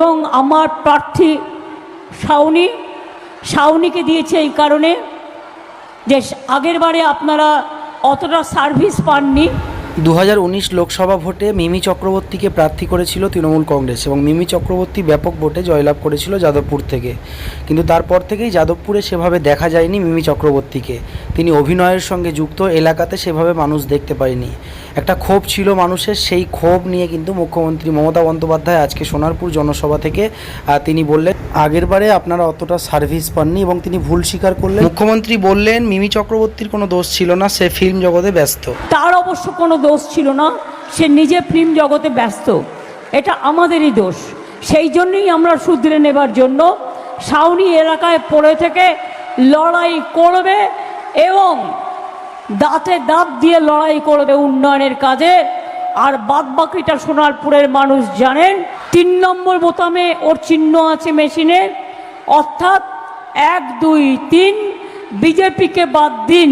এবং আমার প্রার্থী শাওনি, শাওনিকে দিয়েছে এই কারণে যে আগের বারে আপনারা অতটা সার্ভিস পাননি। দু হাজার উনিশ লোকসভা ভোটে মিমি চক্রবর্তীকে প্রার্থী করেছিল তৃণমূল কংগ্রেস এবং মিমি চক্রবর্তী ব্যাপক ভোটে জয়লাভ করেছিল যাদবপুর থেকে। কিন্তু তারপর থেকেই যাদবপুরে সেভাবে দেখা যায়নি মিমি চক্রবর্তীকে। তিনি অভিনয়ের সঙ্গে যুক্ত, এলাকাতে সেভাবে মানুষ দেখতে পায়নি। একটা ক্ষোভ ছিল মানুষের, সেই ক্ষোভ নিয়ে কিন্তু মুখ্যমন্ত্রী মমতা বন্দ্যোপাধ্যায় আজকে সোনারপুর জনসভা থেকে তিনি বললেন আগেরবারে আপনারা অতটা সার্ভিস পাননি এবং তিনি ভুল স্বীকার করলেন। মুখ্যমন্ত্রী বললেন, মিমি চক্রবর্তীর কোনো দোষ ছিল না, সে ফিল্ম জগতে ব্যস্ত। তার অবশ্য কোনো দোষ ছিল না, সে নিজে ফিল্ম জগতে ব্যস্ত। এটা আমাদেরই দোষ। সেই জন্যই আমরা শুধরে নেবার জন্য সাউনি এলাকায় পড়ে থেকে লড়াই করবে এবং দাঁতে দাঁত দিয়ে লড়াই করবে উন্নয়নের কাজে। আর বাদ বাকিটা সোনারপুরের মানুষ জানেন, তিন নম্বর বোতামে ওর চিহ্ন আছে মেশিনে। অর্থাৎ এক, দুই, তিন, বিজেপিকে বাদ দিন।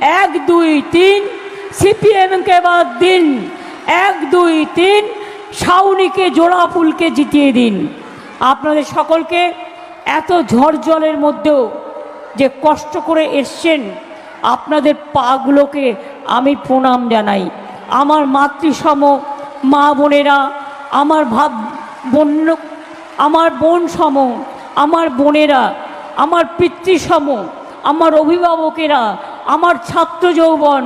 এক, দুই, তিন, সিপিএমকে বাদ দিন। এক, দুই, তিন সাউনিকে জোড়া ফুলকে জিতিয়ে দিন। আপনাদের সকলকে এত ঝড় জলের মধ্যেও যে কষ্ট করে এসছেন আপনাদের পাগুলোকে আমি প্রণাম জানাই। আমার মাতৃসম মা বোনেরা, আমার ভাব বোন আমার বোন সম আমার বোনেরা, আমার পিতৃসম, আমার অভিভাবকেরা, আমার ছাত্র যৌবন,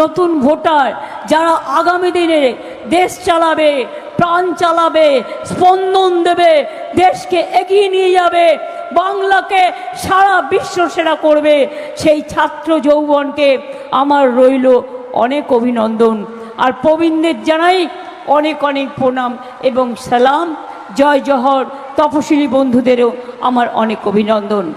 নতুন ভোটার যারা আগামী দিনে দেশ চালাবে, প্রাণ চালাবে, স্পন্দন দেবে, দেশকে এগিয়ে নিয়ে যাবে বাংলাকে সারা বিশ্ব সেরা করবে। সেই ছাত্র যৌবনকে আমার রইল অনেক অভিনন্দন। আর প্রবীণদের জানাই অনেক অনেক প্রণাম এবং সালাম। জয় জহর, তপশিলি বন্ধুদেরও আমার অনেক অভিনন্দন।